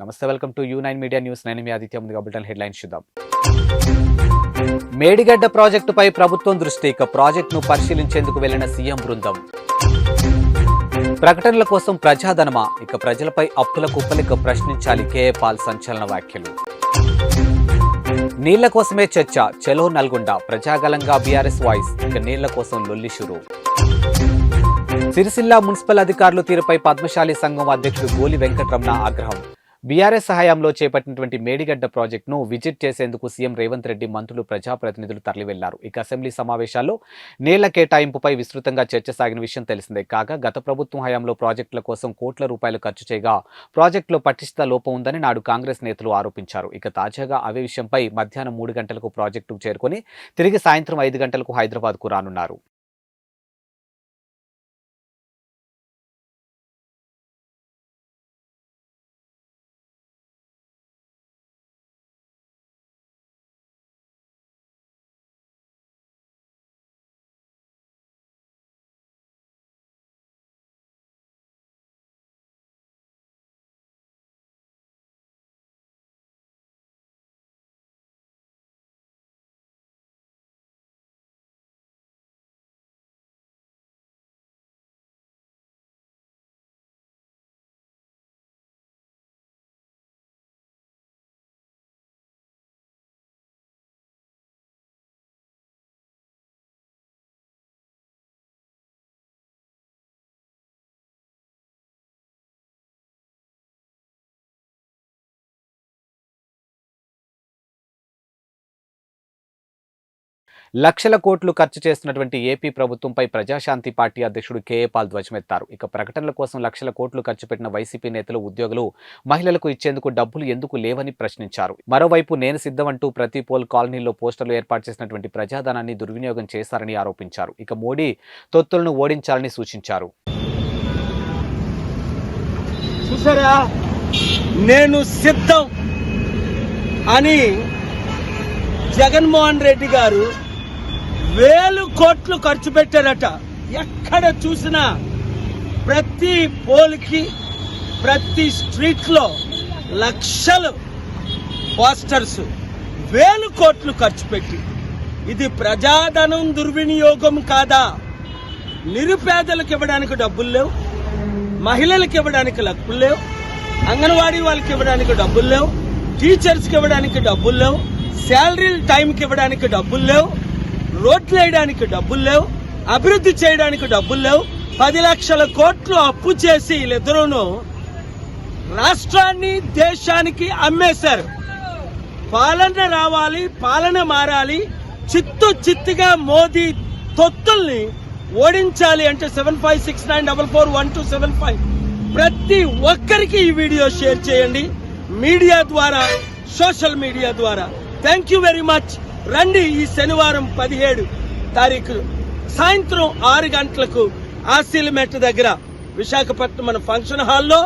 నమస్తే welcome to U nine media news. నేను మీ ఆదిత్య ముందుగా బులెటిన్ హెడ్లైన్స్ చూద్దాం. మేడిగడ్డ ప్రాజెక్టుపై ప్రభుత్వం దృష్టి ఇక ప్రాజెక్టును పరిశీలించేందుకు వెళ్ళిన సీఎం బృందం. ప్రకటనల కోసం ప్రజాధనమా? ఇక ప్రజలపై అప్పుల కుప్పలిక ప్రశ్నించాలి కేఏ పాల్ సంచలన వ్యాఖ్యలు. నీళ్ళ కోసమే చర్చ చెలో నల్గొండ ప్రజాగలంగా బీఆర్ఎస్ వాయిస్ ఇక నీళ్ళ కోసం లొల్లి షురు. సిరిసిల్ల మున్సిపల్ అధికారులు తీరుపై పద్మశాలి సంఘం అధ్యక్షుడు గోలి వెంకటరమణ ఆగ్రహం. బీఆర్ఎస్ సహాయంలో చేపట్టినటువంటి మేడిగడ్డ ప్రాజెక్టును విజిట్ చేసేందుకు సీఎం రేవంత్ రెడ్డి మంత్రులు ప్రజాప్రతినిధులు తరలివెళ్ళారు. ఇక అసెంబ్లీ సమావేశాల్లో నీళ్ళ కేటాయింపుపై విస్తృతంగా చర్చ సాగిన విషయం తెలిసిందే. కాగా గత ప్రభుత్వం హయాంలో ప్రాజెక్టుల కోసం కోట్ల రూపాయలు ఖర్చు చేయగా ప్రాజెక్టులో పటిష్ట లోపం ఉందని నాడు కాంగ్రెస్ నేతలు ఆరోపించారు. ఇక తాజాగా అవే విషయంపై మధ్యాహ్నం మూడు గంటలకు ప్రాజెక్టుకు చేరుకొని తిరిగి సాయంత్రం ఐదు గంటలకు హైదరాబాద్కు రానున్నారు. లక్షల కోట్లు ఖర్చు చేస్తున్నటువంటి ఏపీ ప్రభుత్వంపై ప్రజాశాంతి పార్టీ అధ్యక్షుడు కేఏ పాల్ ధ్వజమెత్తారు. ఇక ప్రకటనల కోసం లక్షల కోట్లు ఖర్చు పెట్టిన వైసీపీ నేతలు ఉద్యోగులు మహిళలకు ఇచ్చేందుకు డబ్బులు ఎందుకు లేవని ప్రశ్నించారు. మరోవైపు నేను సిద్ధమంటూ ప్రతి పోల్ కాలనీలో పోస్టర్లు ఏర్పాటు చేసినటువంటి ప్రజాధనాన్ని దుర్వినియోగం చేశారని ఆరోపించారు. ఇక మోడీ తొత్తులను ఓడించాలని సూచించారు. చూసారా? నేను సిద్ధం అని జగన్మోహన్ రెడ్డి గారు వేలు కోట్లు ఖర్చు పెట్టారట. ఎక్కడ చూసినా ప్రతి పోల్కి ప్రతి స్ట్రీట్లో లక్షలు పోస్టర్స్ వేలు కోట్లు ఖర్చు పెట్టి. ఇది ప్రజాధనం దుర్వినియోగం కాదా? నిరుపేదలకు ఇవ్వడానికి డబ్బులు లేవు. మహిళలకు ఇవ్వడానికి లక్కులు లేవు. అంగన్వాడీ వాళ్ళకి ఇవ్వడానికి డబ్బులు లేవు. టీచర్స్కి ఇవ్వడానికి డబ్బులు లేవు. శాలరీ టైంకి ఇవ్వడానికి డబ్బులు లేవు. రోడ్లు వేయడానికి డబ్బులు లేవు అభివృద్ధి చేయడానికి డబ్బులు లేవు. పది లక్షల కోట్లు అప్పు చేసి వీళ్ళిద్దరూను రాష్ట్రాన్ని దేశానికి అమ్మేశారు. పాలన రావాలి పాలన మారాలి. చిత్తు చిత్తుగా మోదీ తొత్తుల్ని ఓడించాలి అంటే seven five six nine double four one two seven five. ప్రతి ఒక్కరికి ఈ వీడియో షేర్ చేయండి. మీడియా ద్వారా సోషల్ మీడియా ద్వారా. Thank you very much. రండి ఈ శనివారం పదిహేడు తారీఖు సాయంత్రం ఆరు గంటలకు ఆశీలమెట్ దగ్గర విశాఖపట్నం మన ఫంక్షన్ హాల్లో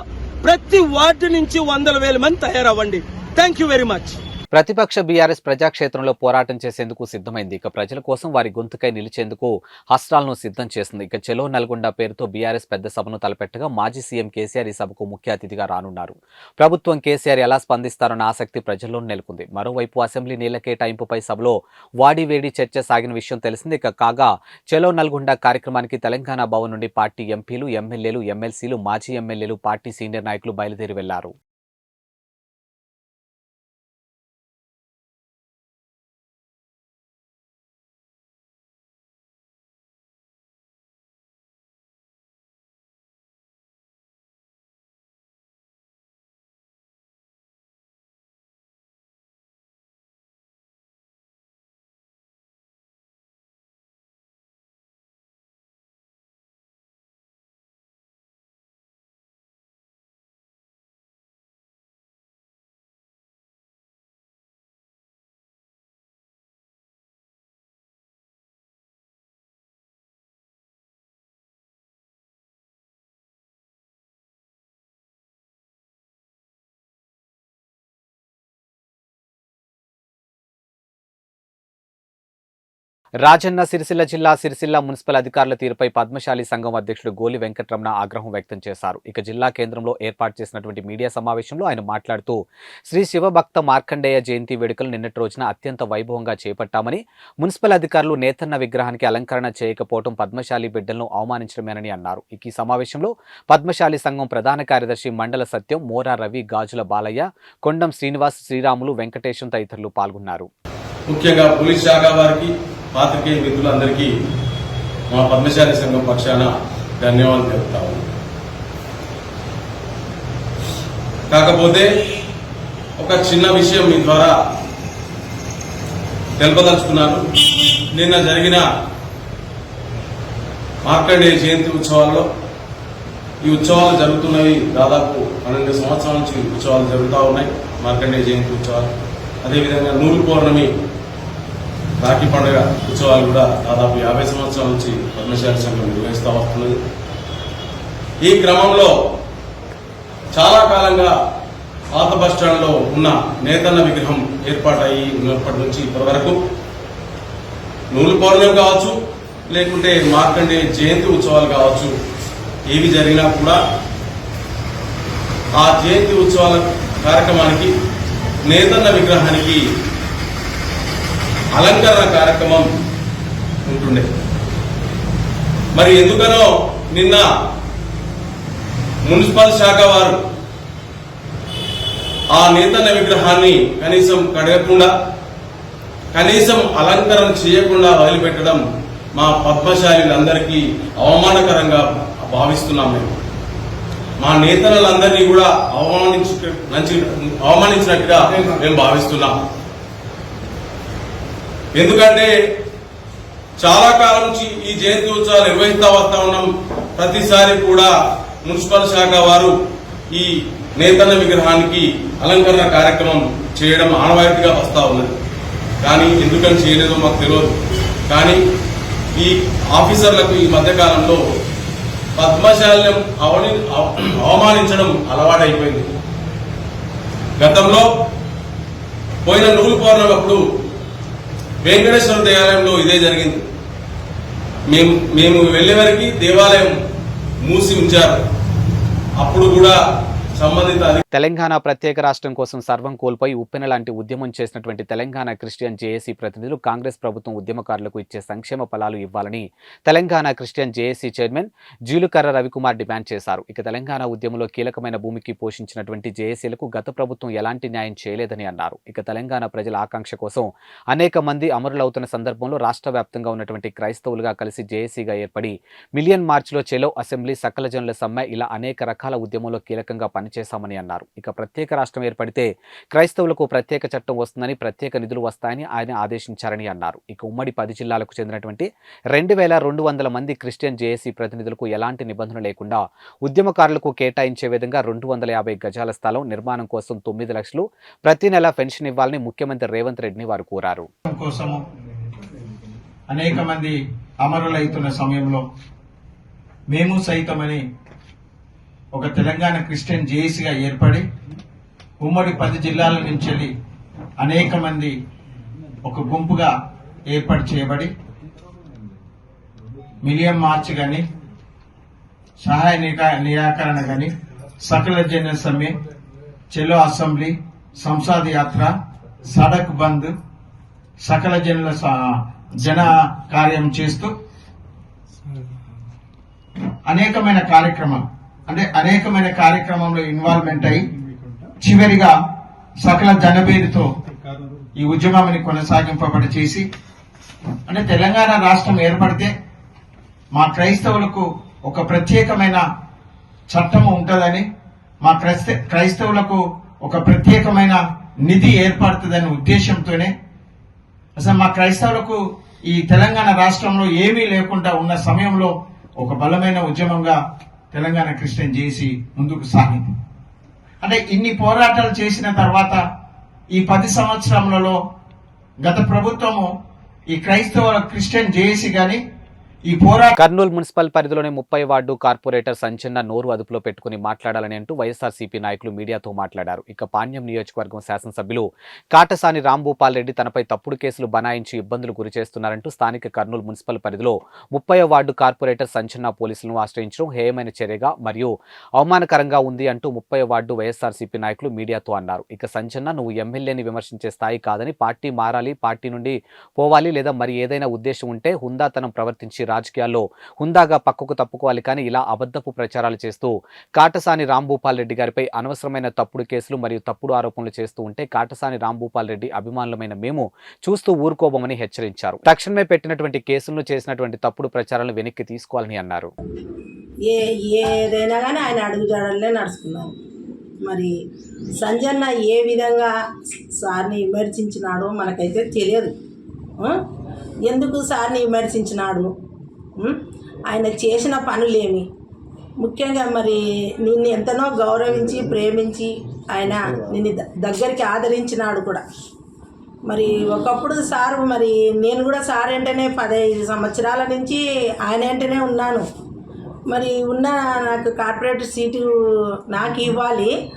ప్రతి వార్డు నుంచి వందల వేల మంది తయారవ్వండి. థ్యాంక్ యూ వెరీ మచ్ ప్రతిపక్ష బీఆర్ఎస్ ప్రజాక్షేత్రంలో పోరాటం చేసేందుకు సిద్ధమైంది. ఇక ప్రజల కోసం వారి గొంతుకై నిలిచేందుకు హస్టాలను సిద్ధం చేసింది. ఇక చెలో నల్గొండ పేరుతో బీఆర్ఎస్ పెద్ద సభను తలపెట్టగా మాజీ సీఎం కేసీఆర్ ఈ సభకు ముఖ్య అతిథిగా రానున్నారు. ప్రభుత్వం కేసీఆర్ ఎలా స్పందిస్తారన్న ఆసక్తి ప్రజల్లో నెలకొంది. మరోవైపు అసెంబ్లీ నీళ్ళ కేటాయింపుపై సభలో వాడివేడి చర్చ సాగిన విషయం తెలిసింది. ఇక కాగా చెలో నల్గొండ కార్యక్రమానికి తెలంగాణ భవన్ నుండి పార్టీ ఎంపీలు ఎమ్మెల్యేలు ఎమ్మెల్సీలు మాజీ ఎమ్మెల్యేలు పార్టీ సీనియర్ నాయకులు బయలుదేరి వెళ్ళారు. రాజన్న సిరిసిల్ల జిల్లా సిరిసిల్ల మున్సిపల్ అధికారుల తీరుపై పద్మశాలి సంఘం అధ్యక్షుడు గోలి వెంకటరమణ ఆగ్రహం వ్యక్తం చేశారు. ఇక జిల్లా కేంద్రంలో ఏర్పాటు చేసినటువంటి మీడియా సమావేశంలో ఆయన మాట్లాడుతూ శ్రీ శివభక్త మార్కండేయ జయంతి వేడుకలు నిన్నటి రోజున అత్యంత వైభవంగా చేపట్టామని మున్సిపల్ అధికారులు నేతన్న విగ్రహానికి అలంకరణ చేయకపోవడం పద్మశాలి బిడ్డలను అవమానించడమేనని అన్నారు. ఇక ఈ సమావేశంలో పద్మశాలి సంఘం ప్రధాన కార్యదర్శి మండల సత్యం మోరా రవి గాజుల బాలయ్య కొండం శ్రీనివాస్ శ్రీరాములు వెంకటేశం తదితరులు పాల్గొన్నారు. ముఖ్యంగా పోలీస్ శాఖ వారికి పాత్రికేయ మిత్రులందరికీ మా పద్మశాలి సంఘం పక్షాన ధన్యవాదాలు తెలుపుతాము కాకపోతే ఒక చిన్న విషయం మీ ద్వారా తెలుపదలుచుకున్నాను. నిన్న జరిగిన మార్కండేయ జయంతి ఉత్సవాల్లో ఈ ఉత్సవాలు జరుగుతున్నవి దాదాపు పన్నెండు సంవత్సరాల నుంచి ఉత్సవాలు జరుగుతూ ఉన్నాయి మార్కండేయ జయంతి ఉత్సవాలు. అదేవిధంగా నూరు పౌర్ణమి రాఖీ పండుగ ఉత్సవాలు కూడా దాదాపు యాభై సంవత్సరాల నుంచి పద్మశాలి సంఘం నిర్వహిస్తూ వస్తున్నది. ఈ క్రమంలో చాలా కాలంగా పాత బస్ స్టాండ్లో ఉన్న నేతన్న విగ్రహం ఏర్పాటయ్యి ఉన్నప్పటి నుంచి ఇప్పటి వరకు నూలు పౌర్ణం కావచ్చు లేకుంటే మార్కండే జయంతి ఉత్సవాలు కావచ్చు ఏవి జరిగినా కూడా ఆ జయంతి ఉత్సవాల కార్యక్రమానికి నేతన్న విగ్రహానికి అలంకరణ కార్యక్రమం ఉంటుండే. మరి ఎందుకనో నిన్న మున్సిపల్ శాఖ వారు ఆ నేతన్న విగ్రహాన్ని కనీసం కడగకుండా కనీసం అలంకరణ చేయకుండా వదిలిపెట్టడం మా పద్మశాలిలందరికీ అవమానకరంగా భావిస్తున్నాం మేము. మా నేతలందరినీ కూడా అవమానించ అవమానించినట్టుగా మేము భావిస్తున్నాం. ఎందుకంటే చాలా కాలం నుంచి ఈ జయంతి ఉత్సవాలు నిర్వహిస్తా వస్తా ఉన్నాం. ప్రతిసారి కూడా మున్సిపల్ శాఖ వారు ఈ నేతన్న విగ్రహానికి అలంకరణ కార్యక్రమం చేయడం ఆనవాయితీగా వస్తా ఉన్నది. కానీ ఎందుకని చేయలేదో మాకు తెలియదు. కానీ ఈ ఆఫీసర్లకు ఈ మధ్యకాలంలో పద్మశాల్యం అవని అవ- అవమానించడం అలవాటైపోయింది. గతంలో పోయిన నూలు పౌర్ణమి అప్పుడు వెంకటేశ్వర దేవాలయంలో ఇదే జరిగింది. మేము మేము వెళ్ళే వరకు దేవాలయం మూసి ఉంచారు. అప్పుడు కూడా తెలంగాణ ప్రత్యేక రాష్ట్రం కోసం సర్వం కోల్పోయి ఉప్పెన లాంటి ఉద్యమం చేసినటువంటి తెలంగాణ క్రిస్టియన్ జేఏసీ ప్రతినిధులు కాంగ్రెస్ ప్రభుత్వం ఉద్యమకారులకు ఇచ్చే సంక్షేమ ఫలాలు ఇవ్వాలని Telangana Christian J A C chairman Jilukara Ravikumar demand చేశారు. ఇక తెలంగాణ ఉద్యమంలో కీలకమైన భూమికి పోషించినటువంటి జేఏసీలకు గత ప్రభుత్వం ఎలాంటి న్యాయం చేయలేదని అన్నారు. ఇక తెలంగాణ ప్రజల ఆకాంక్ష కోసం అనేక మంది అమరులవుతున్న సందర్భంలో రాష్ట్ర వ్యాప్తంగా ఉన్నటువంటి క్రైస్తవులుగా కలిసి జేఏసీగా ఏర్పడి మిలియన్ మార్చిలో చెలో అసెంబ్లీ సకల జనుల సమ్మె ఇలా అనేక రకాల ఉద్యమంలో కీలకంగా పనిచేశామని అన్నారు. ఇక ప్రత్యేక రాష్ట్రం ఏర్పడితే క్రైస్తవులకు ప్రత్యేక చట్టం వస్తుందని ప్రత్యేక నిధులు వస్తాయని ఆయన ఆదేశించారని అన్నారు. ఇక ఉమ్మడి పది జిల్లాలకు చెందినటువంటి రెండు వేల రెండు వందల మంది క్రిస్టియన్ జేఏసీ ప్రతినిధులకు ఎలాంటి నిబంధన లేకుండా ఉద్యమకారులకు కేటాయించే విధంగా రెండు వందల యాభై గజాల స్థలం నిర్మాణం కోసం తొమ్మిది లక్షలు ప్రతి నెల పెన్షన్ ఇవ్వాలని ముఖ్యమంత్రి రేవంత్ రెడ్డిని వారు కోరారు. అనేక మంది అమరులైతున్న సమయంలో మేము సైతమని ఒక తెలంగాణ క్రిస్టియన్ జేఏసీగా ఏర్పడి ఉమ్మడి పది జిల్లాల నుంచి వెళ్ళి అనేక మంది ఒక గుంపుగా ఏర్పాటు చేయబడి మిలియం మార్చ్ కానీ సహాయ నిరాకరణ కానీ సకల జన సమ్మె చెలో అసెంబ్లీ సంసాద్ యాత్ర సడక్ బంద్ సకల జనుల జన కార్యం చేస్తూ అనేకమైన కార్యక్రమాలు అంటే అనేకమైన కార్యక్రమంలో ఇన్వాల్వ్మెంట్ అయి చివరిగా సకల జనబేరితో ఈ ఉద్యమాన్ని కొనసాగింపబడి చేసి అంటే తెలంగాణ రాష్ట్రం ఏర్పడితే మా క్రైస్తవులకు ఒక ప్రత్యేకమైన చట్టం ఉంటుందని మా క్రైస్తవులకు ఒక ప్రత్యేకమైన నిధి ఏర్పడుతుందనే ఉద్దేశంతోనే అసలు మా క్రైస్తవులకు ఈ తెలంగాణ రాష్ట్రంలో ఏమీ లేకుండా ఉన్న సమయంలో ఒక బలమైన ఉద్యమంగా తెలంగాణ క్రిస్టియన్ చేసి ముందుకు సాగింది. అంటే ఇన్ని పోరాటాలు చేసిన తర్వాత ఈ పది సంవత్సరములలో గత ప్రభుత్వము ఈ క్రైస్తవ క్రిస్టియన్ జేఏసీ కానీ కర్నూలు మున్సిపల్ పరిధిలోని ముప్పై వార్డు కార్పొరేటర్ సంచన్న నోరు అదుపులో పెట్టుకుని మాట్లాడాలని అంటూ వైఎస్ఆర్సీపీ నాయకులు మీడియాతో మాట్లాడారు. ఇక పాణ్యం నియోజకవర్గం శాసనసభ్యులు కాటసాని రాంభూపాల్ రెడ్డి తనపై తప్పుడు కేసులు బనాయించి ఇబ్బందులు గురి చేస్తున్నారంటూ స్థానిక కర్నూలు మున్సిపల్ పరిధిలో ముప్పై వార్డు కార్పొరేటర్ సంచన్న పోలీసులను ఆశ్రయించడం హేయమైన చర్యగా మరియు అవమానకరంగా ఉంది అంటూ ముప్పై వార్డు వైఎస్ఆర్సీపీ నాయకులు మీడియాతో అన్నారు. ఇక సంచన్న నువ్వు ఎమ్మెల్యేని విమర్శించే స్థాయి కాదని పార్టీ మారాలి పార్టీ నుండి పోవాలి లేదా మరి ఏదైనా ఉద్దేశం ఉంటే హుందాతనం ప్రవర్తించి రాజకీయాల్లో హుందాగా పక్కకు తప్పుకోవాలి కానీ ఇలా అబద్ధపు ప్రచారాలు చేస్తూ కాటసాని రాంభూపాల్ రెడ్డి గారిపై అనవసరమైన తప్పుడు కేసులు మరియు తప్పుడు ఆరోపణలు చేస్తూ ఉంటే కాటసాని రాంభూపాల్ రెడ్డి అభిమానులమైన మేము చూస్తూ ఊరుకోబోమని హెచ్చరించారు. తక్షణమే పెట్టినటువంటి కేసులను చేసినటువంటి తప్పుడు ప్రచారాలను వెనక్కి తీసుకోవాలని అన్నారు. ఏ ఏదైనా కానీ ఆయన అడుగుజాడలే నడుచుకున్నారు. మరి సంజన్న ఏ విధంగా సార్ని విమర్శించినాడో మనకైతే తెలియదు. ఎందుకు సార్ని విమర్శించినాడు? ఆయన చేసిన పనులేమి? ముఖ్యంగా మరి నిన్ను ఎంతనో గౌరవించి ప్రేమించి ఆయన నిన్ను ద- దగ్గరికి ఆదరించినాడు కూడా. మరి ఒకప్పుడు సార్ మరి నేను కూడా సార్ వెంటనే పదహైదు సంవత్సరాల నుంచి ఆయన వెంటనే ఉన్నాను. మరి ఉన్న నాకు కార్పొరేట్ సీటు నాకు ఇవ్వాలి.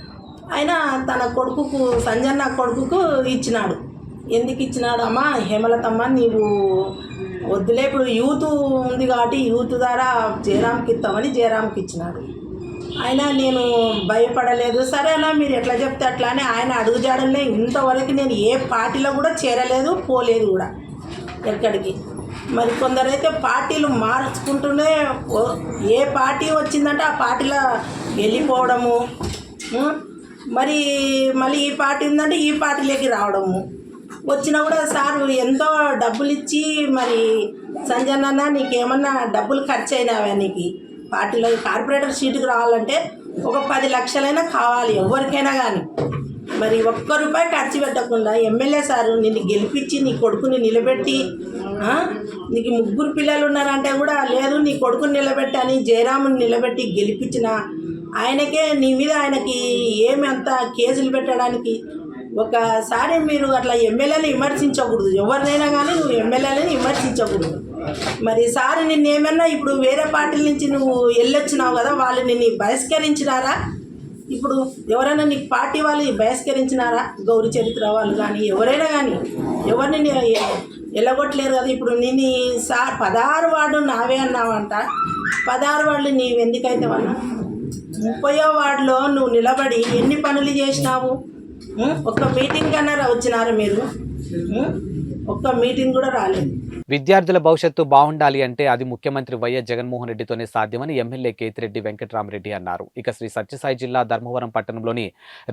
ఆయన తన కొడుకుకు సంజన్న కొడుకుకు ఇచ్చినాడు. ఎందుకు ఇచ్చినాడమ్మా హేమలతమ్మ నీవు వద్దులే ఇప్పుడు యూత్ ఉంది కాబట్టి యూత్ ద్వారా జయరామ్కి ఇస్తామని జయరామ్కి ఇచ్చినాడు. అయినా నేను భయపడలేదు. సరేనా మీరు ఎట్లా చెప్తే అట్లా అని ఆయన అడుగుజాడలే ఇంతవరకు నేను ఏ పార్టీలో కూడా చేరలేదు పోలేదు కూడా ఎక్కడికి. మరి కొందరైతే పార్టీలు మార్చుకుంటూనే ఏ పార్టీ వచ్చిందంటే ఆ పార్టీలో వెళ్ళిపోవడము మరి మళ్ళీ ఈ పార్టీ ఉందంటే ఈ పార్టీలోకి రావడము. వచ్చినా కూడా సార్ ఎంతో డబ్బులు ఇచ్చి మరి సంజనన్న నీకేమన్నా డబ్బులు ఖర్చు అయినావా నీకు? పార్టీలో కార్పొరేటర్ సీటుకు రావాలంటే ఒక పది లక్షలైనా కావాలి ఎవరికైనా కానీ మరి ఒక్క రూపాయి ఖర్చు పెట్టకుండా ఎమ్మెల్యే సారు నిన్ను గెలిపించి నీ కొడుకుని నిలబెట్టి నీకు ముగ్గురు పిల్లలు ఉన్నారంటే కూడా లేదు నీ కొడుకుని నిలబెట్టి అని జయరాముని నిలబెట్టి గెలిపించిన ఆయనకే నీ మీద ఆయనకి ఏమి అంత కేసులు పెట్టడానికి ఒకసారి మీరు అట్లా ఎమ్మెల్యేని విమర్శించకూడదు. ఎవరినైనా కానీ నువ్వు ఎమ్మెల్యేని విమర్శించకూడదు. మరి సార్ నిన్ను ఏమన్నా ఇప్పుడు వేరే పార్టీల నుంచి నువ్వు వెళ్ళొచ్చినావు కదా వాళ్ళు నిన్ను బహిష్కరించినారా? ఇప్పుడు ఎవరైనా నీకు పార్టీ వాళ్ళు బహిష్కరించినారా? గౌరీ చరిత్ర వాళ్ళు కానీ ఎవరైనా కానీ ఎవరిని నీ- వెళ్ళగొట్టలేరు కదా? ఇప్పుడు నేను సార్ పదహారు వార్డు నావే అన్నావంట. పదహారు వార్డులు నీవు ఎందుకైతే అన్నా ముప్పయో వార్డులో నువ్వు నిలబడి ఎన్ని పనులు చేసినావు? ఒక్క మీటింగ్ కన్నా వచ్చినారా మీరు? ఒక్క మీటింగ్ కూడా రాలేదు. విద్యార్థుల భవిష్యత్తు బాగుండాలి అంటే అది ముఖ్యమంత్రి వైఎస్ జగన్మోహన్ రెడ్డితోనే సాధ్యమని ఎమ్మెల్యే కేతిరెడ్డి వెంకటరామరెడ్డి అన్నారు. ఇక శ్రీ సత్యసాయి జిల్లా ధర్మవరం పట్టణంలోని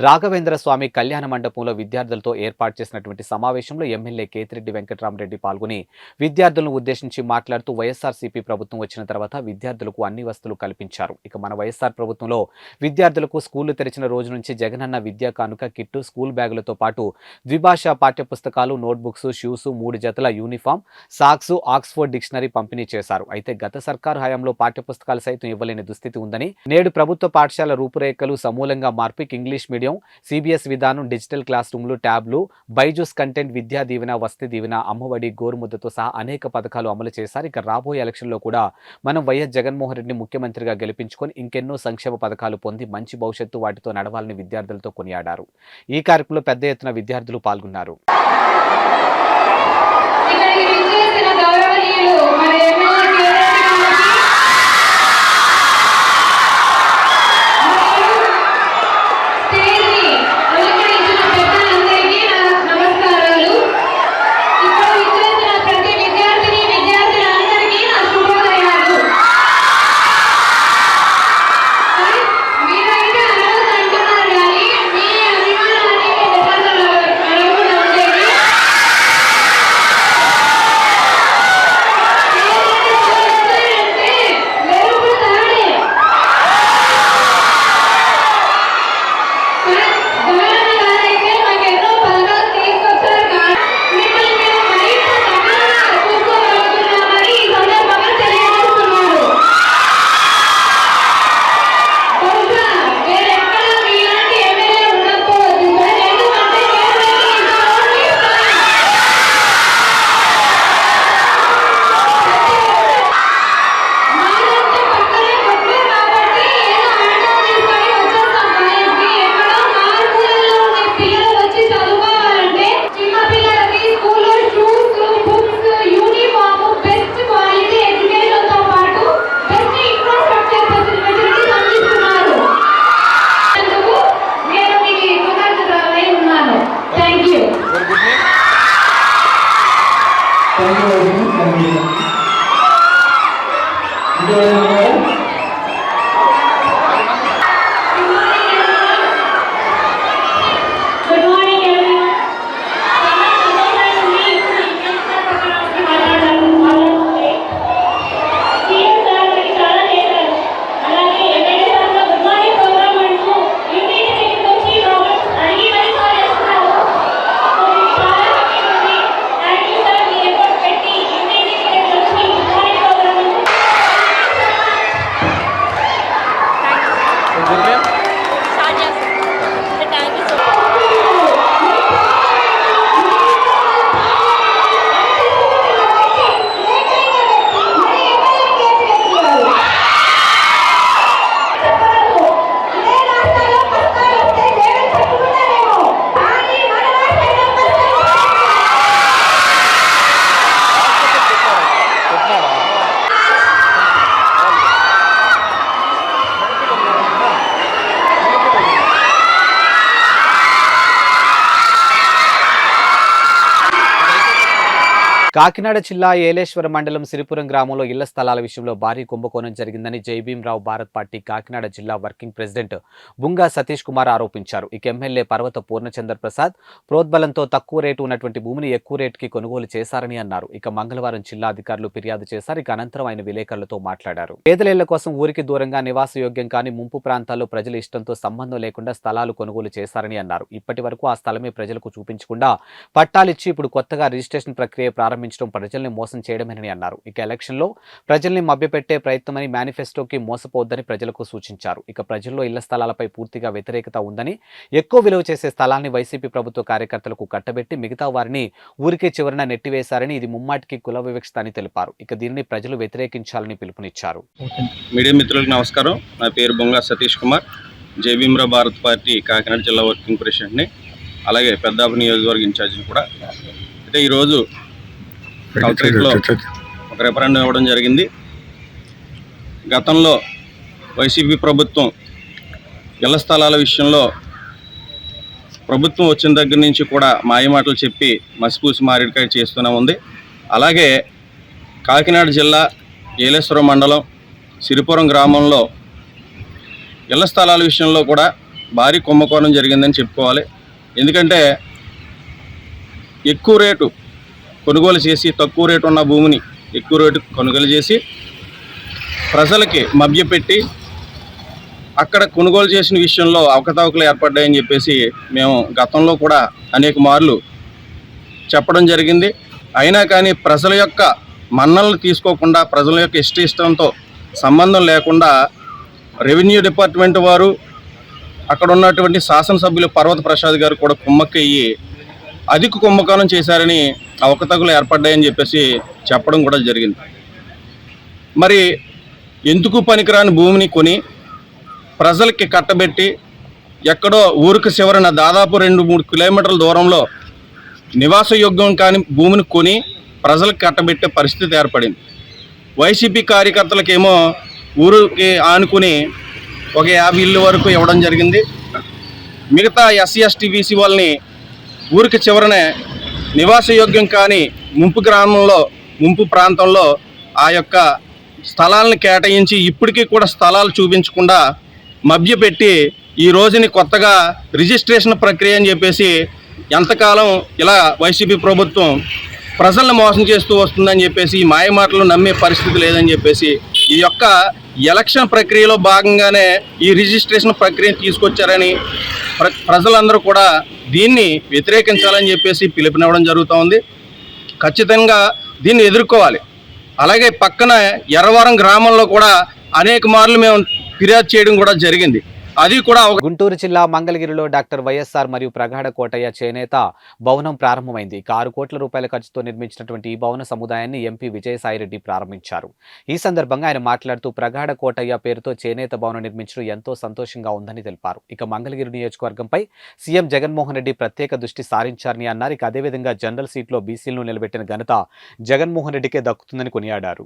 రాఘవేంద్ర స్వామి కళ్యాణ మండపంలో విద్యార్థులతో ఏర్పాటు చేసినటువంటి సమావేశంలో ఎమ్మెల్యే కేతిరెడ్డి వెంకటరామరెడ్డి పాల్గొని విద్యార్థులను ఉద్దేశించి మాట్లాడుతూ వైఎస్ఆర్సీపీ ప్రభుత్వం వచ్చిన తర్వాత విద్యార్థులకు అన్ని వస్తువులు కల్పించారు. ఇక మన వైఎస్ఆర్ ప్రభుత్వంలో విద్యార్థులకు స్కూళ్ళు తెరిచిన రోజు నుంచి జగనన్న విద్యా కానుక కిట్టు స్కూల్ బ్యాగులతో పాటు ద్విభాషా పాఠ్యపుస్తకాలు నోట్బుక్స్ షూస్ మూడు జతల యూనిఫామ్ సాక్స్ ఆక్స్ఫోర్డ్ డిక్షనరీ పంపిణీ చేశారు. అయితే గత సర్కారు హయాంలో పాఠ్యపుస్తకాలు సైతం ఇవ్వలేని దుస్థితి ఉందని నేడు ప్రభుత్వ పాఠశాల రూపురేఖలు సమూలంగా మార్పిక్ English medium C B S విధానం డిజిటల్ క్లాస్ రూమ్లు ట్యాబ్లు బైజూస్ కంటెంట్ విద్యా దీవెన వసతి దీవెన అమ్మఒడి గోరుముద్దతో సహా అనేక పథకాలు అమలు చేశారు. ఇక రాబోయే ఎలక్షన్లో కూడా మనం వైఎస్ జగన్మోహన్ రెడ్డిని ముఖ్యమంత్రిగా గెలిపించుకొని ఇంకెన్నో సంక్షేమ పథకాలు పొంది మంచి భవిష్యత్తు వాటితో నడవాలని విద్యార్థులతో కొనియాడారు. ఈ కార్యక్రమంలో పెద్ద ఎత్తున విద్యార్థులు పాల్గొన్నారు. కాకినాడ జిల్లా ఏలేశ్వర మండలం సిరిపురం గ్రామంలో ఇళ్ళ స్థలాల విషయంలో భారీ కుంభకోణం జరిగిందని జైభీంరావు భారత్ పార్టీ కాకినాడ జిల్లా వర్కింగ్ ప్రెసిడెంట్ బుంగా సతీష్ కుమార్ ఆరోపించారు. ఇక ఎమ్మెల్యే పర్వత పూర్ణచంద్ర ప్రసాద్ ప్రోద్బలంతో తక్కువ రేటు ఉన్నటువంటి భూమిని ఎక్కువ రేటుకి కొనుగోలు చేశారని అన్నారు. ఇక మంగళవారం జిల్లా అధికారులు ఫిర్యాదు చేశారు. ఇక అనంతరం ఆయన విలేకరులతో మాట్లాడారు. పేదలేళ్ళ కోసం ఊరికి దూరంగా నివాసయోగ్యం కాని ముంపు ప్రాంతాల్లో ప్రజల ఇష్టంతో సంబంధం లేకుండా స్థలాలు కొనుగోలు చేశారని అన్నారు. ఇప్పటి ఆ స్థలమే ప్రజలకు చూపించకుండా పట్టాలిచ్చి ఇప్పుడు కొత్తగా రిజిస్ట్రేషన్ ప్రక్రియ ప్రారంభించడం ప్రజల్ని మోసం చేయడమేనని అన్నారు. ఇక ఎలక్షన్లో ప్రజల్ని మభ్యపెట్టే ప్రయత్నమని మేనిఫెస్టోకి మోసపోవద్దని ప్రజలకు సూచించారు. ఇక ప్రజల్లో ఇళ్ళ స్థలాలపై పూర్తిగా వ్యతిరేకత ఉందని ఎక్కువ విలువ చేసే స్థలాన్ని వైసీపీ ప్రభుత్వ కార్యకర్తలకు కట్టబెట్టి మిగతా వారిని ఊరికే చివరన నెట్టివేశారని ఇది ముమ్మాటికి కుల వివక్షత అని తెలిపారు. ఇక దీనిని ప్రజలు వ్యతిరేకించాలని పిలుపునిచ్చారు. మీడియా మిత్రులకు నమస్కారం. నా పేరు బొంగా సతీష్ కుమార్. జేబీమ్రా భారత్ పార్టీ కాకినాడ జిల్లా వర్కింగ్ ప్రెసిడెంట్ని అలాగే పెద్దాపు నియోజకవర్గ ఇన్ఛార్జిని కూడా. అయితే ఈరోజు కలెక్టరేట్లో ఒక రెఫరెండం ఇవ్వడం జరిగింది. గతంలో వైసీపీ ప్రభుత్వం ఇళ్ళ స్థలాల విషయంలో ప్రభుత్వం వచ్చిన దగ్గర నుంచి కూడా మాయమాటలు చెప్పి మసిపూసి మారేడుకాయ చేస్తూనే ఉంది. అలాగే కాకినాడ జిల్లా ఏలేశ్వరం మండలం సిరిపురం గ్రామంలో ఇళ్ళ స్థలాల విషయంలో కూడా భారీ కుంభకోణం జరిగిందని చెప్పుకోవాలి. ఎందుకంటే ఎక్కువ రేటు కొనుగోలు చేసి తక్కువ రేటు ఉన్న భూమిని ఎక్కువ రేటు కొనుగోలు చేసి ప్రజలకి మభ్యపెట్టి అక్కడ కొనుగోలు చేసిన విషయంలో అవకతవకలు ఏర్పడ్డాయని చెప్పేసి మేము గతంలో కూడా అనేక మార్లు చెప్పడం జరిగింది. అయినా కానీ ప్రజల యొక్క మన్నలను తీసుకోకుండా ప్రజల యొక్క ఇష్ట ఇష్టంతో సంబంధం లేకుండా రెవెన్యూ డిపార్ట్మెంట్ వారు అక్కడ ఉన్నటువంటి శాసనసభ్యులు పర్వత ప్రసాద్ గారు కూడా కుమ్మక్కయ్యి అధిక కుంభకోణం చేశారని అవకతవకలు ఏర్పడ్డాయని చెప్పేసి చెప్పడం కూడా జరిగింది. మరి ఎందుకు పనికిరాని భూమిని కొని ప్రజలకి కట్టబెట్టి ఎక్కడో ఊరికి చివరన దాదాపు రెండు మూడు కిలోమీటర్ల దూరంలో నివాసయోగ్యం కాని భూమిని కొని ప్రజలకు కట్టబెట్టే పరిస్థితి ఏర్పడింది. వైసీపీ కార్యకర్తలకేమో ఊరికి ఆనుకుని ఒక యాభై ఇల్లు వరకు ఇవ్వడం జరిగింది. మిగతా ఎస్సీ ఎస్టీ బీసీ వాళ్ళని ఊరికి చివరనే నివాసయోగ్యం కాని ముంపు గ్రామంలో ముంపు ప్రాంతంలో ఆ యొక్క స్థలాలను కేటాయించి ఇప్పటికీ కూడా స్థలాలు చూపించకుండా మభ్యపెట్టి ఈ రోజుని కొత్తగా రిజిస్ట్రేషన్ ప్రక్రియ అని చెప్పేసి ఎంతకాలం ఇలా వైసీపీ ప్రభుత్వం ప్రజలను మోసం చేస్తూ వస్తుందని చెప్పేసి ఈ మాయమాటలు నమ్మే పరిస్థితి లేదని చెప్పేసి ఈ యొక్క ఎలక్షన్ ప్రక్రియలో భాగంగానే ఈ రిజిస్ట్రేషన్ ప్రక్రియను తీసుకొచ్చారని ప్ర ప్రజలందరూ కూడా దీన్ని వ్యతిరేకించాలని చెప్పేసి పిలుపునివ్వడం జరుగుతూ ఉంది ఖచ్చితంగా దీన్ని ఎదుర్కోవాలి. అలాగే పక్కన ఎర్రవరం గ్రామంలో కూడా అనేక మార్లు మేము ఫిర్యాదు చేయడం కూడా జరిగింది. అది కూడా గుంటూరు జిల్లా మంగళగిరిలో డాక్టర్ వైఎస్ఆర్ మరియు ప్రగాఢ కోటయ్య చేనేత భవనం ప్రారంభమైంది. ఇక ఆరు కోట్ల రూపాయల ఖర్చుతో నిర్మించినటువంటి ఈ భవన సముదాయాన్ని ఎంపీ విజయసాయిరెడ్డి ప్రారంభించారు. ఈ సందర్భంగా ఆయన మాట్లాడుతూ ప్రగాఢ కోటయ్య పేరుతో చేనేత భవనం నిర్మించడం ఎంతో సంతోషంగా ఉందని తెలిపారు. ఇక మంగళగిరి నియోజకవర్గంపై సీఎం జగన్మోహన్ రెడ్డి ప్రత్యేక దృష్టి సారించారని అన్నారు. ఇక అదేవిధంగా జనరల్ సీట్లో బీసీలను నిలబెట్టిన ఘనత జగన్మోహన్ రెడ్డికే దక్కుతుందని కొనియాడారు.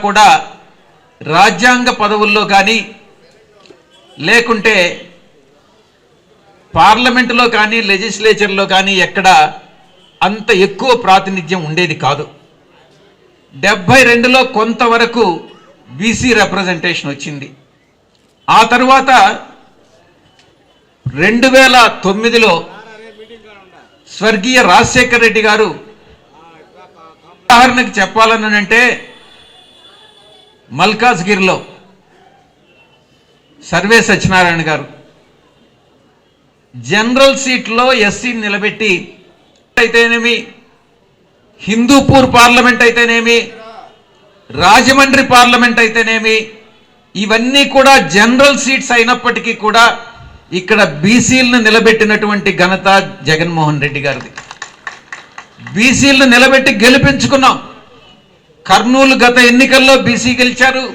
కూడా రాజ్యాంగ పదవుల్లో కానీ లేకుంటే పార్లమెంటులో కానీ లెజిస్లేచర్లో కానీ ఎక్కడ అంత ఎక్కువ ప్రాతినిధ్యం ఉండేది కాదు. డెబ్బై రెండులో కొంతవరకు బీసీ రిప్రజెంటేషన్ వచ్చింది. ఆ తర్వాత రెండు వేల తొమ్మిదిలో స్వర్గీయ రాజశేఖర్ రెడ్డి గారు ఉదాహరణకు చెప్పాలనంటే మల్కాజ్గిరిలో సర్వే సత్యనారాయణ గారు జనరల్ సీట్లో ఎస్సీని నిలబెట్టి అయితేనేమి హిందూపూర్ పార్లమెంట్ అయితేనేమి రాజమండ్రి పార్లమెంట్ అయితేనేమి ఇవన్నీ కూడా జనరల్ సీట్స్ అయినప్పటికీ కూడా ఇక్కడ బీసీలను నిలబెట్టినటువంటి ఘనత జగన్మోహన్ రెడ్డి గారిది. బీసీలను నిలబెట్టి గెలిపించుకున్నాం. కర్నూలు గత ఎన్నికల్లో బీసీ గెలిచారు.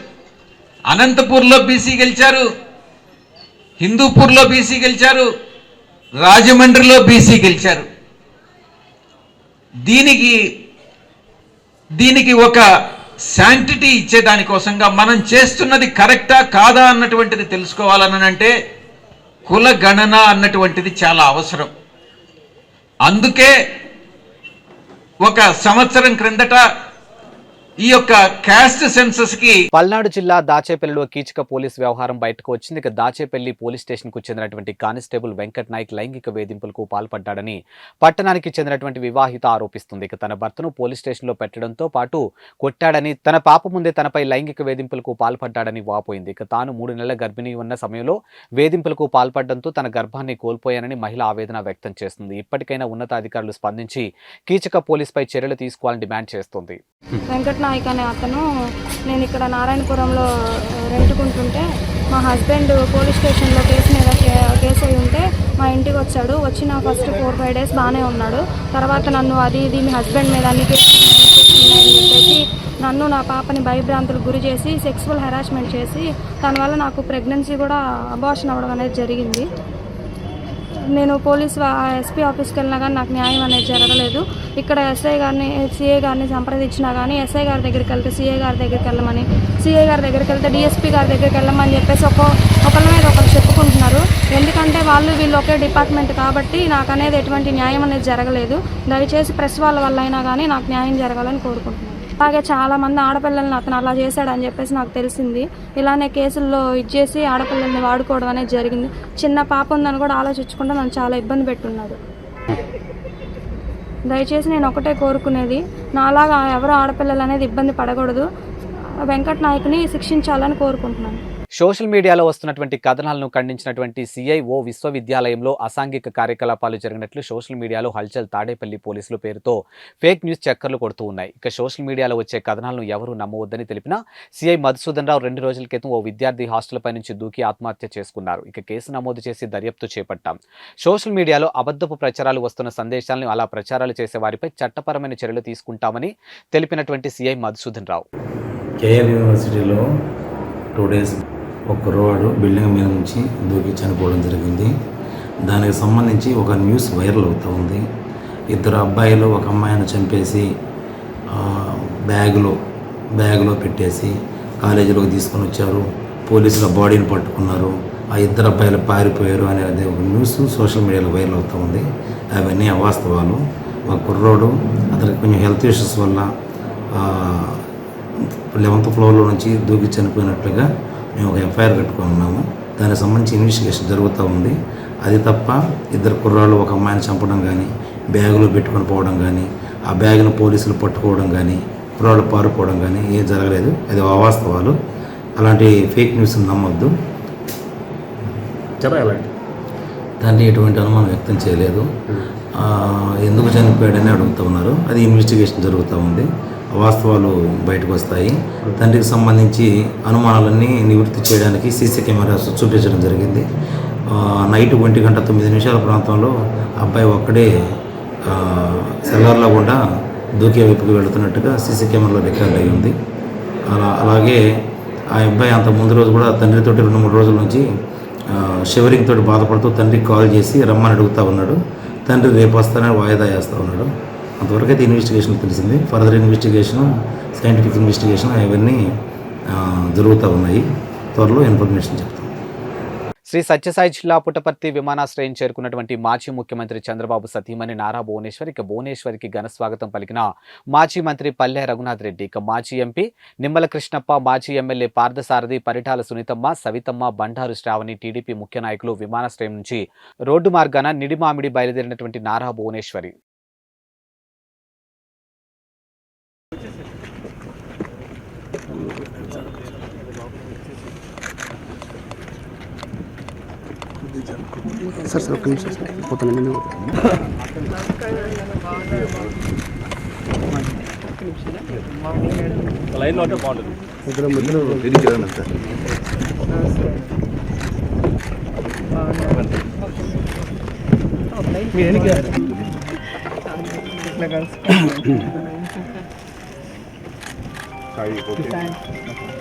అనంతపూర్లో బీసీ గెలిచారు. హిందూపూర్లో బీసీ గెలిచారు. రాజమండ్రిలో బీసీ గెలిచారు. దీనికి దీనికి ఒక శాంటిటీ ఇచ్చే దానికోసంగా మనం చేస్తున్నది కరెక్టా కాదా అన్నటువంటిది తెలుసుకోవాలని అంటే కుల గణన అన్నటువంటిది చాలా అవసరం. అందుకే ఒక సంవత్సరం క్రిందట ఈ యొక్క క్యాస్ట్ సెన్సస్కి పల్నాడు జిల్లా దాచేపల్లిలో కీచక పోలీస్ వ్యవహారం బయటకు వచ్చింది. ఇక దాచేపల్లి పోలీస్ స్టేషన్కు చెందినటువంటి కానిస్టేబుల్ వెంకట్ నాయక్ లైంగిక వేధింపులకు పాల్పడ్డాడని పట్టణానికి చెందినటువంటి వివాహిత ఆరోపిస్తుంది. ఇక తన భర్తను పోలీస్ స్టేషన్లో పెట్టడంతో పాటు కొట్టాడని తన పాప ముందే తనపై లైంగిక వేధింపులకు పాల్పడ్డాడని వాపోయింది. ఇక తాను మూడు నెలల గర్భిణీ ఉన్న సమయంలో వేధింపులకు పాల్పడడంతో తన గర్భాన్ని కోల్పోయానని మహిళ ఆవేదన వ్యక్తం చేస్తుంది. ఇప్పటికైనా ఉన్నతాధికారులు స్పందించి కీచక పోలీసుపై చర్యలు తీసుకోవాలని డిమాండ్ చేస్తుంది. వెంకట్ నాయక్ అనే అతను నేను ఇక్కడ నారాయణపురంలో రెంటుకుంటుంటే మా హస్బెండ్ పోలీస్ స్టేషన్లో కేసు మీద కేసు అయి ఉంటే మా ఇంటికి వచ్చాడు వచ్చిన ఫస్ట్ ఫోర్ ఫైవ్ డేస్ బాగానే ఉన్నాడు. తర్వాత నన్ను అది ఇది మీ హస్బెండ్ మీద అన్ని కేసులు ఉన్నాయని చెప్పేసి నన్ను నా పాపని భయభ్రాంతులకు గురి చేసి సెక్సువల్ హెరాస్మెంట్ చేసి దానివల్ల నాకు ప్రెగ్నెన్సీ కూడా అబార్షన్ అవ్వడం అనేది జరిగింది. నేను పోలీస్ ఎస్పీ ఆఫీస్కి వెళ్ళినా కానీ నాకు న్యాయం అనేది జరగలేదు. ఇక్కడ ఎస్ఐ గారిని సిఐ గారిని సంప్రదించినా కానీ ఎస్ఐ గారి దగ్గరికి వెళ్తే సిఏ గారి దగ్గరికి వెళ్ళమని సిఏ గారి దగ్గరికి వెళ్తే డిఎస్పీ గారి దగ్గరికి వెళ్ళమని చెప్పేసి ఒక ఒకళ్ళ మీద ఒకరు చెప్పుకుంటున్నారు. ఎందుకంటే వాళ్ళు వీళ్ళు ఒకే డిపార్ట్మెంట్ కాబట్టి నాకు అనేది ఎటువంటి న్యాయం అనేది జరగలేదు. దయచేసి ప్రెస్ వాళ్ళ వల్ల అయినా కానీ నాకు న్యాయం జరగాలని కోరుకుంటున్నాను. అలాగే చాలా మంది ఆడపిల్లల్ని అతను అలా చేశాడని చెప్పేసి నాకు తెలిసింది. ఇలానే కేసుల్లో ఇచ్చేసి ఆడపిల్లల్ని వాడుకోవడం అనేది జరిగింది. చిన్న పాప ఉందని కూడా ఆలోచించకుండా నన్ను చాలా ఇబ్బంది పెట్టున్నాడు. దయచేసి నేను ఒకటే కోరుకునేది నాలాగా ఎవరో ఆడపిల్లలు అనేది ఇబ్బంది పడకూడదు. వెంకట్ నాయకుని శిక్షించాలని కోరుకుంటున్నాను. సోషల్ మీడియాలో వస్తున్నటువంటి కథనాలను ఖండించినటువంటి సిఐఓ విశ్వవిద్యాలయంలో అసాంఘిక కార్యకలాపాలు జరిగినట్లు సోషల్ మీడియాలో హల్చల్ తాడేపల్లి పోలీసుల పేరుతో ఫేక్ న్యూస్ చక్కర్లు కొడుతూ ఉన్నాయి. ఇక సోషల్ మీడియాలో వచ్చే కథనాలను ఎవరూ నమ్మవద్దని తెలిపిన సిఐ మధుసూదన్ రావు రెండు రోజుల క్రితం ఓ విద్యార్థి హాస్టల్పై నుంచి దూకి ఆత్మహత్య చేసుకున్నారు. ఇక కేసు నమోదు చేసి దర్యాప్తు చేపట్టాం. సోషల్ మీడియాలో అబద్ధపు ప్రచారాలు వస్తున్న సందేశాలను అలా ప్రచారాలు చేసే వారిపై చట్టపరమైన చర్యలు తీసుకుంటామని తెలిపినటువంటి C I Madhusudan Rao. K L యూనివర్సిటీలో టూ డేస్ ఒక కుర్రవాడు బిల్డింగ్ మీద నుంచి దూకి చనిపోవడం జరిగింది. దానికి సంబంధించి ఒక న్యూస్ వైరల్ అవుతూ ఉంది. ఇద్దరు అబ్బాయిలు ఒక అమ్మాయిని చంపేసి బ్యాగులో బ్యాగులో పెట్టేసి కాలేజీలోకి తీసుకొని వచ్చారు. పోలీసులు బాడీని పట్టుకున్నారు. ఆ ఇద్దరు అబ్బాయిలు పారిపోయారు అనేది ఒక న్యూస్ సోషల్ మీడియాలో వైరల్ అవుతూ ఉంది. అవన్నీ అవాస్తవాలు. ఒక కుర్రోడు అతనికి కొంచెం హెల్త్ ఇష్యూస్ వల్ల లెవెంత్ ఫ్లోర్లో నుంచి దూకి చనిపోయినట్లుగా మేము ఒక ఎఫ్ఐఆర్ కట్టుకొని ఉన్నాము. దానికి సంబంధించి ఇన్వెస్టిగేషన్ జరుగుతూ ఉంది. అది తప్ప ఇద్దరు కుర్రాళ్ళు ఒక అమ్మాయిని చంపడం కానీ బ్యాగులో పెట్టుకొని పోవడం కానీ ఆ బ్యాగ్ను పోలీసులు పట్టుకోవడం కానీ కుర్రాళ్ళు పారిపోవడం కానీ ఏం జరగలేదు. అది అవాస్తవాలు. అలాంటి ఫేక్ న్యూస్ నమ్మొద్దు. దాన్ని ఎటువంటి అనుమానం వ్యక్తం చేయలేదు. ఆ, ఎందుకు చనిపోయాడని అడుగుతూ ఉన్నారు. అది ఇన్వెస్టిగేషన్ జరుగుతూ ఉంది. వాస్తవాలు బయటకు వస్తాయి. తండ్రికి సంబంధించి అనుమానాలన్నీ నివృత్తి చేయడానికి సీసీ కెమెరాస్ చూపించడం జరిగింది. నైట్ ఒంటి గంట తొమ్మిది నిమిషాల ప్రాంతంలో అబ్బాయి ఒక్కడే ఆ, సెల్లార్లో కూడా దూకే వైపుకి వెళుతున్నట్టుగా సీసీ కెమెరాలో రికార్డ్ అయి ఉంది. అలా అలాగే ఆ అబ్బాయి అంత ముందు రోజు కూడా తండ్రితోటి రెండు మూడు రోజుల నుంచి షివరింగ్ తోటి బాధపడుతూ తండ్రికి కాల్ చేసి రమ్మని అడుగుతూ ఉన్నాడు. తండ్రి రేపు వస్తానని వాయిదా వేస్తూ ఉన్నాడు. అంతవరకు అయితే ఇన్వెస్టిగేషన్ తెలిసింది. ఫర్దర్ ఇన్వెస్టిగేషన్ సైంటిఫిక్ ఇన్వెస్టిగేషన్ ఇవన్నీ జరుగుతూ ఉన్నాయి. త్వరలో ఇన్ఫర్మేషన్ చెప్తాం. శ్రీ సత్యసాయి జిల్లా పుట్టపర్తి విమానాశ్రయం చేరుకున్నటువంటి మాజీ ముఖ్యమంత్రి చంద్రబాబు సతీమణి నారా భువనేశ్వరికి ఇక భువనేశ్వరికి ఘనస్వాగతం పలికిన మాజీ మంత్రి పల్లె రఘునాథ్ రెడ్డి ఇక మాజీ ఎంపీ నిమ్మల కృష్ణప్ప మాజీ ఎమ్మెల్యే పార్థసారథి పరిటాల సునీతమ్మ సవితమ్మ బండారు శ్రావణి టీడీపీ ముఖ్య నాయకులు విమానాశ్రయం నుంచి రోడ్డు మార్గాన నిడిమామిడి బయలుదేరినటువంటి నారా భువనేశ్వరి. సార్ సార్ ఒక్క నిమిషం సార్ పోతాను నేను ఇక్కడ మధ్యలో సార్ సాయి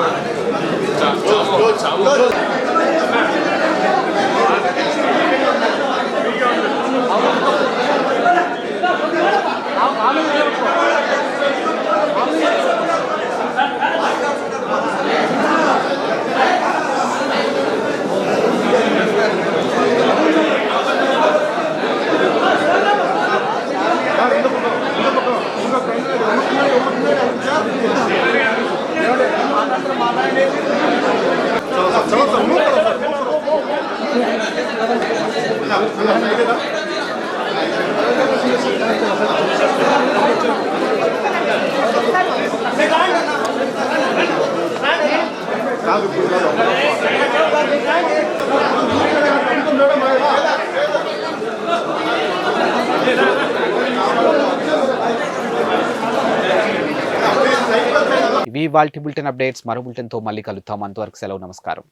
자, 저, 저, 저, 저, 저, 저, ఇవాల్టి బులెటిన్ అప్డేట్స్ మరో బులెటిన్తో మళ్ళీ కలుద్దాం. అంతవరకు సెలవు నమస్కారం.